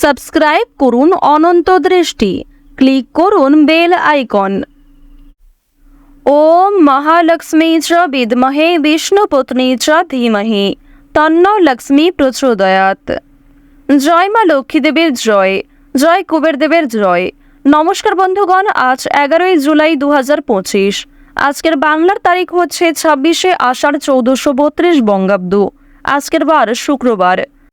Subscribe করুন অনন্ত দৃষ্টি। Click করুন বেল আইকন। ওম মহালক্ষ্মী চ বিদমহে বিষ্ণুপত্নী চ ধীমহি। তন্ন লক্ষ্মী প্রচোদয়াত। জয় মা লক্ষ্মী দেবীর জয়। জয় কুবের দেবের জয়। নমস্কার বন্ধুগণ, আজ এগারোই জুলাই দু হাজার পঁচিশ। আজকের বাংলার তারিখ হচ্ছে ছাব্বিশে আষাঢ় চৌদ্দশো বত্রিশ বঙ্গাব্দ। আজকের বার শুক্রবার।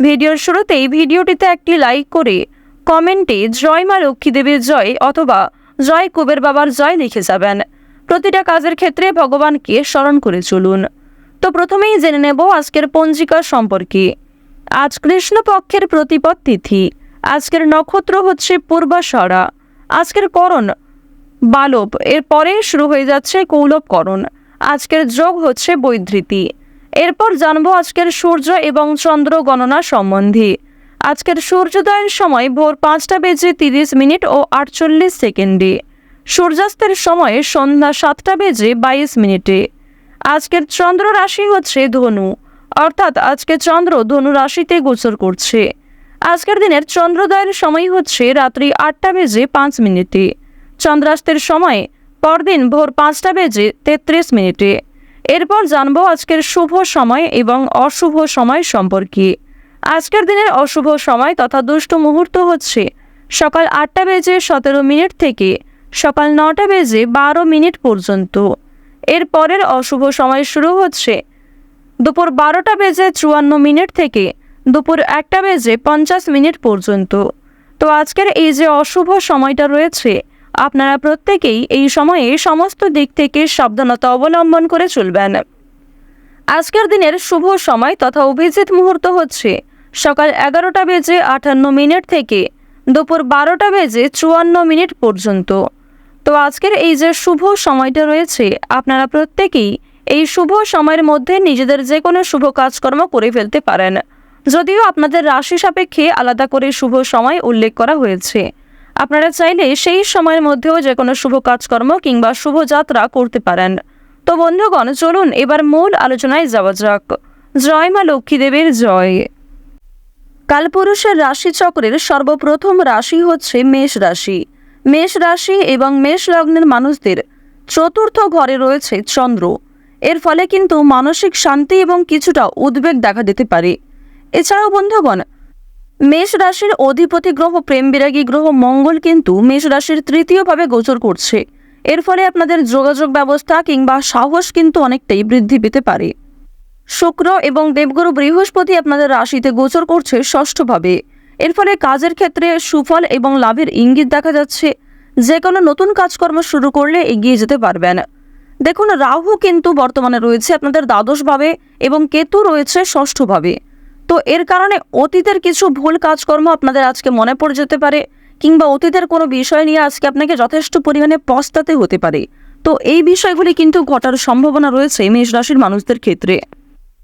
ভিডিওর শুরুতেই ভিডিওটিতে একটি লাইক করে কমেন্টে জয় মা লক্ষ্মী দেবীর জয় অথবা জয় কুবের বাবার জয় লিখে যাবেন। প্রতিটা কাজের ক্ষেত্রে ভগবানকে স্মরণ করে চলুন। তো প্রথমেই জেনে নেব আজকের পঞ্জিকা সম্পর্কে। আজ কৃষ্ণপক্ষের প্রতিপদ তিথি। আজকের নক্ষত্র হচ্ছে পূর্বাশরা। আজকের করণ বালব। এরপরে শুরু হয়ে যাচ্ছে কৌলবকরণ। আজকের যোগ হচ্ছে বৈধৃতি। এরপর জানব আজকের সূর্য এবং চন্দ্র গণনা সম্বন্ধে। আজকের সূর্যোদয়ের সময় ভোর পাঁচটা বেজে তিরিশ মিনিট ও আটচল্লিশ সেকেন্ডে। সূর্যাস্তের সময় সন্ধ্যা সাতটা বেজে বাইশ মিনিটে। আজকের চন্দ্র রাশি হচ্ছে ধনু, অর্থাৎ আজকে চন্দ্র ধনু রাশিতে গোচর করছে। আজকের দিনের চন্দ্রোদয়ের সময় হচ্ছে রাত্রি আটটা বেজে পাঁচ মিনিটে। চন্দ্রাস্তের সময় পরদিন ভোর পাঁচটা বেজে তেত্রিশ মিনিটে। এরপর জানব আজকের শুভ সময় এবং অশুভ সময় সম্পর্কে। আজকের দিনের অশুভ সময় তথা দুষ্ট মুহূর্ত হচ্ছে সকাল আটটা বেজে সতেরো মিনিট থেকে সকাল নটা বেজে বারো মিনিট পর্যন্ত। এর পরের অশুভ সময় শুরু হচ্ছে দুপুর বারোটা বেজে চুয়ান্ন মিনিট থেকে দুপুর একটা বেজে পঞ্চাশ মিনিট পর্যন্ত। তো আজকের এই যে অশুভ সময়টা রয়েছে আপনারা প্রত্যেকেই এই সময়ে সমস্ত দিক থেকে সাবধানতা অবলম্বন করে চলবেন। আজকের দিনের শুভ সময় তথা অভিজিৎ মুহূর্ত হচ্ছে সকাল এগারোটা বেজে আটান্ন মিনিট থেকে দুপুর বারোটা বেজে চুয়ান্ন মিনিট পর্যন্ত। তো আজকের এই যে শুভ সময়টা রয়েছে, আপনারা প্রত্যেকেই এই শুভ সময়ের মধ্যে নিজেদের যে কোনো শুভ কাজকর্ম করে ফেলতে পারেন। যদিও আপনাদের রাশি সাপেক্ষে আলাদা করে শুভ সময় উল্লেখ করা হয়েছে। আপনারা চাইলে সেই সময়ের মধ্যেও যে কোনো শুভ কাজকর্ম কিংবা শুভযাত্রা করতে পারেন। তো বন্ধুগণ, চলুন এবার মূল আলোচনায় যাওয়া যাক। জয় মা লক্ষ্মী দেবীর জয়। কালপুরুষের রাশিচক্রের সর্বপ্রথম রাশি হচ্ছে মেষ রাশি। মেষ রাশি এবং মেষ লগ্নের মানুষদের চতুর্থ ঘরে রয়েছে চন্দ্র। এর ফলে কিন্তু মানসিক শান্তি এবং কিছুটা উদ্বেগ দেখা দিতে পারে। এছাড়াও বন্ধুগণ মেষ রাশির অধিপতি গ্রহ, প্রেম বিরাগী গ্রহ, মঙ্গল কিন্তু মেষ রাশির তৃতীয়ভাবে গোচর করছে। এর ফলে আপনাদের যোগাযোগ ব্যবস্থা কিংবা সাহস কিন্তু অনেকটাই বৃদ্ধি পেতে পারে। শুক্র এবং দেবগুরু বৃহস্পতি আপনাদের রাশিতে গোচর করছে ষষ্ঠভাবে। এর ফলে কাজের ক্ষেত্রে সুফল এবং লাভের ইঙ্গিত দেখা যাচ্ছে। যে কোনো নতুন কাজকর্ম শুরু করলে এগিয়ে যেতে পারবেন। দেখুন, রাহু কিন্তু বর্তমানে রয়েছে আপনাদের দ্বাদশভাবে এবং কেতু রয়েছে ষষ্ঠভাবে। তো এর কারণে অতীতের কিছু ভুল কাজকর্ম আপনাদের আজকে মনে পড়ে যেতে পারে, কিংবা অতীতের কোনো বিষয় নিয়ে আজকে আপনাকে যথেষ্ট পরিমাণে পস্তাতে হতে পারে। তো এই বিষয়গুলি কিন্তু ঘটার সম্ভাবনা রয়েছে মেষ রাশির মানুষদের ক্ষেত্রে।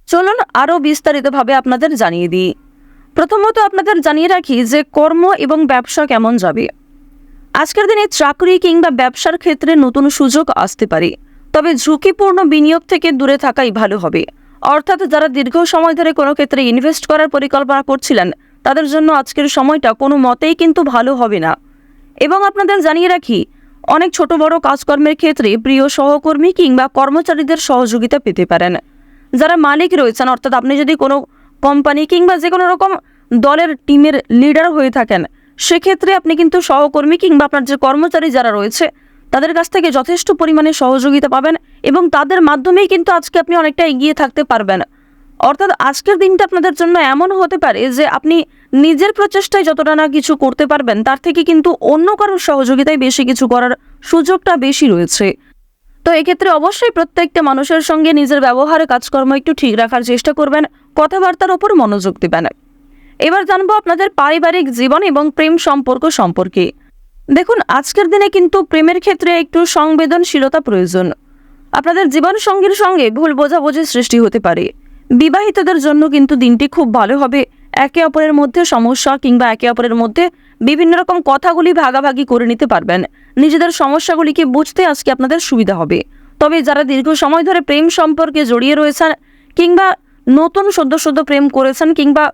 চলুন আরও বিস্তারিতভাবে আপনাদের জানিয়ে দিই। প্রথমত আপনাদের জানিয়ে রাখি যে কর্ম এবং ব্যবসা কেমন যাবে। আজকের দিনে চাকরি কিংবা ব্যবসার ক্ষেত্রে নতুন সুযোগ আসতে পারে, তবে ঝুঁকিপূর্ণ বিনিয়োগ থেকে দূরে থাকাই ভালো হবে। অর্থাৎ যারা দীর্ঘ সময় ধরে কোনো ক্ষেত্রে ইনভেস্ট করার পরিকল্পনা করছিলেন, তাদের জন্য আজকের সময়টা কোনো মতেই কিন্তু ভালো হবে না। এবং আপনাদের জানিয়ে রাখি, অনেক ছোট বড় কাজকর্মের ক্ষেত্রে প্রিয় সহকর্মী কিংবা কর্মচারীদের সহযোগিতা পেতে পারেন। যারা মালিক রয়েছেন, অর্থাৎ আপনি যদি কোনো কোম্পানি কিংবা যে কোনো রকম দলের টিমের লিডার হয়ে থাকেন, সেক্ষেত্রে আপনি কিন্তু সহকর্মী কিংবা আপনার যে কর্মচারী যারা রয়েছে, তাদের কাছ থেকে যথেষ্ট পরিমাণে সহযোগিতা পাবেন এবং তাদের মাধ্যমেই কিন্তু আজকে আপনি অনেকটা এগিয়ে থাকতে পারবেন। অর্থাৎ আজকের দিনটা আপনাদের জন্য এমন হতে পারে যে আপনি নিজের প্রচেষ্টায় যতটা না কিছু করতে পারবেন, তার থেকে কিন্তু অন্য কারোর সহযোগিতায় বেশি কিছু করার সুযোগটা বেশি রয়েছে। তো এক্ষেত্রে অবশ্যই প্রত্যেকটা মানুষের সঙ্গে নিজের ব্যবহারে, কাজকর্ম একটু ঠিক রাখার চেষ্টা করবেন, কথাবার্তার ওপর মনোযোগ দেবেন। এবার জানব আপনাদের পারিবারিক জীবন এবং প্রেম সম্পর্ক সম্পর্কে। দেখুন, আজকের দিনে কিন্তু প্রেমের ক্ষেত্রে একটু সংবেদনশীলতা প্রয়োজন। আপনাদের জীবন সঙ্গীর সঙ্গে ভুল বোঝাবুঝির সৃষ্টি হতে পারে। বিবাহিতদের জন্য কিন্তু দিনটি খুব ভালো হবে। একে অপরের মধ্যে সমস্যা কিংবা একে অপরের মধ্যে বিভিন্ন রকম কথাগুলি ভাগাভাগি করে নিতে পারবেন। নিজেদের সমস্যাগুলিকে বুঝতে আজকে আপনাদের সুবিধা হবে। তবে যারা দীর্ঘ সময় ধরে প্রেম সম্পর্কে জড়িয়ে রয়েছেন কিংবা নতুন সদ্য সদ্য প্রেম করেছেন কিংবা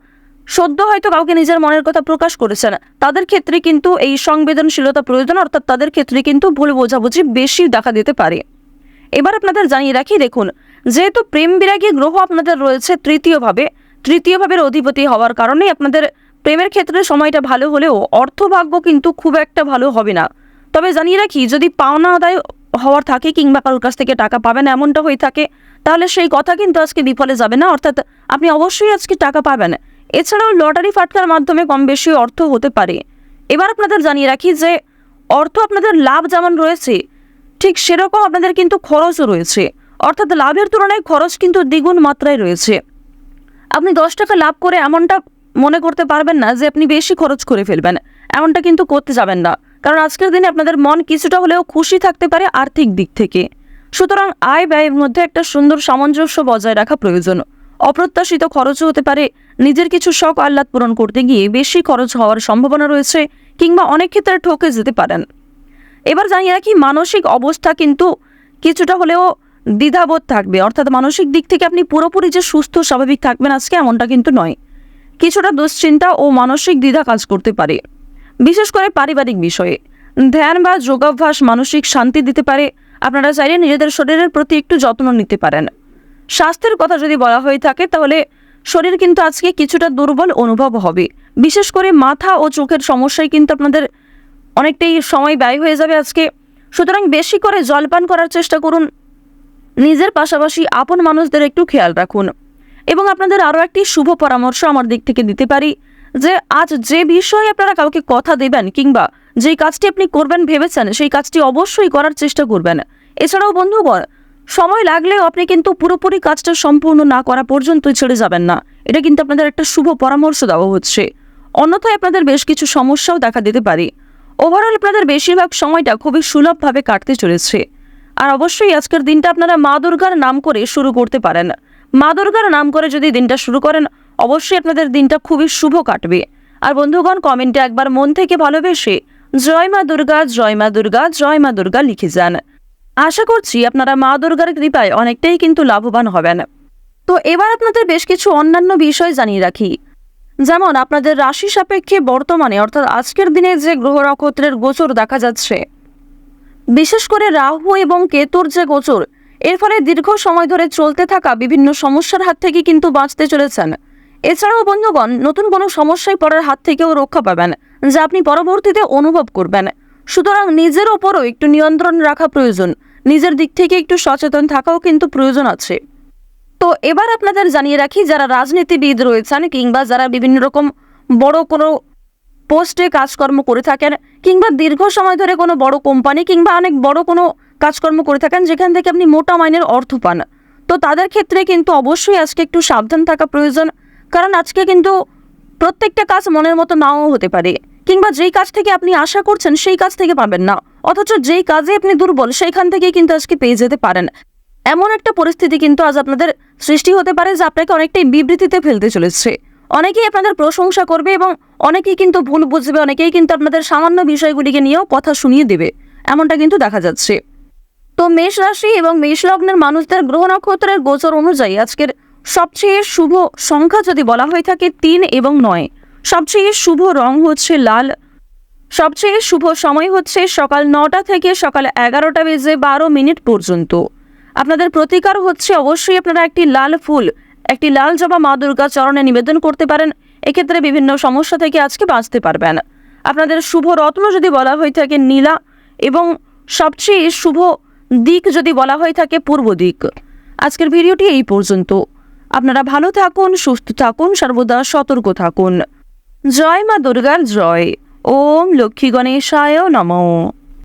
সদ্য হয়তো কাউকে নিজের মনের কথা প্রকাশ করেছেন, তাদের ক্ষেত্রে কিন্তু এই সংবেদনশীলতা প্রয়োজন, অর্থাৎ তাদের ক্ষেত্রে কিন্তু ভুল বোঝাবুঝি বেশি দেখা দিতে পারে। এবার আপনাদের জানিয়ে রাখি, দেখুন, যেহেতু প্রেম বিরাগী গ্রহ আপনাদের রয়েছে তৃতীয়ভাবে, তৃতীয়ভাবের অধিপতি হওয়ার কারণে আপনাদের প্রেমের ক্ষেত্রে সময়টা ভালো হলেও অর্থভাগ্য কিন্তু খুব একটা ভালো হবে না। তবে জানিয়ে রাখি, যদি পাওনা আদায় হওয়ার থাকে কিংবা কারোর কাছ থেকে টাকা পাবেন, এমনটা হয়ে থাকে, তাহলে সেই কথা কিন্তু আজকে বিফলে যাবে না। অর্থাৎ আপনি অবশ্যই আজকে টাকা পাবেন। এছাড়াও লটারি ফাটকার মাধ্যমে কম বেশি অর্থ হতে পারে। এবার আপনাদের জানিয়ে রাখি যে, অর্থ আপনাদের লাভ যেমন রয়েছে ঠিক সেরকম আপনাদের কিন্তু খরচও রয়েছে। অর্থাৎ লাভের তুলনায় খরচ কিন্তু দ্বিগুণ মাত্রায় রয়েছে। আপনি দশ টাকা লাভ করে এমনটা মনে করতে পারবেন না যে আপনি বেশি খরচ করে ফেলবেন। এমনটা কিন্তু করতে যাবেন না। কারণ আজকের দিনে আপনাদের মন কিছুটা হলেও খুশি থাকতে পারে আর্থিক দিক থেকে। সুতরাং আয় ব্যয়ের মধ্যে একটা সুন্দর সামঞ্জস্য বজায় রাখা প্রয়োজন। অপ্রত্যাশিত খরচও হতে পারে। নিজের কিছু শখ আহ্লাদ পূরণ করতে গিয়ে বেশি খরচ হওয়ার সম্ভাবনা রয়েছে কিংবা অনেক ক্ষেত্রে ঠকে যেতে পারেন। এবার জানিয়ে রাখি, মানসিক অবস্থা কিন্তু কিছুটা হলেও দ্বিধাবোধ থাকবে। অর্থাৎ মানসিক দিক থেকে আপনি পুরোপুরি যে সুস্থ, স্বাভাবিক থাকবেন আজকে এমনটা কিন্তু নয়। কিছুটা দুশ্চিন্তা ও মানসিক দ্বিধা কাজ করতে পারে। বিশেষ করে পারিবারিক বিষয়ে। ধ্যান বা যোগাভ্যাস মানসিক শান্তি দিতে পারে। আপনারা চাইলে নিজেদের শরীরের প্রতি একটু যত্ন নিতে পারেন। স্বাস্থ্যের কথা যদি বলা হয়ে থাকে, তাহলে শরীর কিন্তু আজকে কিছুটা দুর্বল অনুভব হবে। বিশেষ করে মাথা ও চোখের সমস্যায় কিন্তু আপনাদের অনেকটাই সময় ব্যয় হয়ে যাবে আজকে। সুতরাং বেশি করে জলপান করার চেষ্টা করুন। নিজের পাশাপাশি আপন মানুষদের একটু খেয়াল রাখুন। এবং আপনাদের আরও একটি শুভ পরামর্শ আমার দিক থেকে দিতে পারি যে, আজ যে বিষয়ে আপনারা কাউকে কথা দেবেন কিংবা যেই কাজটি আপনি করবেন ভেবেছেন, সেই কাজটি অবশ্যই করার চেষ্টা করবেন। এছাড়াও বন্ধুগণ, সময় লাগলেও আপনি কিন্তু পুরোপুরি কাজটা সম্পূর্ণ না করা পর্যন্তই ছেড়ে যাবেন না। এটা কিন্তু আপনাদের একটা শুভ পরামর্শ দেওয়া হচ্ছে। অন্যথায় আপনাদের বেশ কিছু সমস্যাও দেখা দিতে পারে। ওভারঅল আপনাদের বেশিরভাগ সময়টা খুবই সুলভভাবে কাটতে চলেছে। আর অবশ্যই আজকের দিনটা আপনারা মা দুর্গার নাম করে শুরু করতে পারেন। মা দুর্গার নাম করে যদি দিনটা শুরু করেন, অবশ্যই আপনাদের দিনটা খুবই শুভ কাটবে। আর বন্ধুগণ কমেন্টে একবার মন থেকে ভালোবেসে জয় মা দুর্গা, জয় মা দুর্গা, জয় মা দুর্গা লিখে যান। আশা করছি আপনারা মা দুর্গার কৃপায় অনেকটাই কিন্তু লাভবান হবেন। তো এবার আপনাদের বেশ কিছু অন্যান্য বিষয় জানিয়ে রাখি। যেমন আপনাদের রাশি সাপেক্ষে বর্তমানে, অর্থাৎ আজকের দিনে যে গ্রহ নক্ষত্রের গোচর দেখা যাচ্ছে। বিশেষ করে রাহু এবং কেতুর যে গোচর, এর ফলে দীর্ঘ সময় ধরে চলতে থাকা বিভিন্ন সমস্যার হাত থেকে কিন্তু বাঁচতে চলেছেন। এছাড়াও বন্ধুগণ, নতুন কোনো সমস্যায় পড়ার হাত থেকেও রক্ষা পাবেন, যা আপনি পরবর্তীতে অনুভব করবেন। সুতরাং নিজের ওপরও একটু নিয়ন্ত্রণ রাখা প্রয়োজন। নিজের দিক থেকে একটু সচেতন থাকাও কিন্তু প্রয়োজন আছে। তো এবার আপনাদের জানিয়ে রাখি, যারা রাজনীতিবিদ রয়েছেন কিংবা যারা বিভিন্ন রকম বড় কোনো পোস্টে কাজকর্ম করে থাকেন কিংবা দীর্ঘ সময় ধরে কোনো বড় কোম্পানি কিংবা অনেক বড় কোনো কাজকর্ম করে থাকেন, যেখান থেকে আপনি মোটা মাইনের অর্থ পান। তো তাদের ক্ষেত্রে কিন্তু অবশ্যই আজকে একটু সাবধান থাকা প্রয়োজন, কারণ আজকে কিন্তু প্রত্যেকটা কাজ মনের মতো নাও হতে পারে। কিংবা যেই কাজ থেকে আপনি আশা করছেন, সেই কাজ থেকে পাবেন না। অথচ যেই কাজে আপনি দুর্বল, সেইখান থেকে কিন্তু আজকে পেয়ে যেতে পারেন। এমন একটা পরিস্থিতি কিন্তু আজ আপনাদের সৃষ্টি হতে পারে যে আপনাকে অনেকটাই বিবৃতিতে ফেলতে চলেছে। অনেকেই আপনাদের প্রশংসা করবে এবং অনেকেই কিন্তু ভুল বুঝবে, অনেকেই কিন্তু আপনাদের সামান্য বিষয়গুলিকে নিয়েও কথা শুনিয়ে দেবে। এমনটা কিন্তু দেখা যাচ্ছে। তো মেষ রাশি এবং মেষ লগ্নের মানুষদের গ্রহ নক্ষত্রের গোচর অনুযায়ী আজকের সবচেয়ে শুভ সংখ্যা যদি বলা হয়ে থাকে তিন এবং নয়। সবচেয়ে শুভ রং হচ্ছে লাল। সবচেয়ে শুভ সময় হচ্ছে সকাল নটা থেকে সকাল এগারোটা বেজে বারো মিনিট পর্যন্ত। আপনাদের প্রতিকার হচ্ছে অবশ্যই আপনারা একটি লাল ফুল, একটি লাল জবা মা দুর্গা চরণে নিবেদন করতে পারেন। এক্ষেত্রে বিভিন্ন সমস্যা থেকে আজকে বাঁচতে পারবেন। আপনাদের শুভ রত্ন যদি বলা হয়ে থাকে নীলা এবং সবচেয়ে শুভ দিক যদি বলা হয়ে থাকে পূর্ব দিক। আজকের ভিডিওটি এই পর্যন্ত। আপনারা ভালো থাকুন, সুস্থ থাকুন, সর্বদা সতর্ক থাকুন। জয় মা দুর্গার জয়। ওম লক্ষ্মী গণেশায় নমঃ।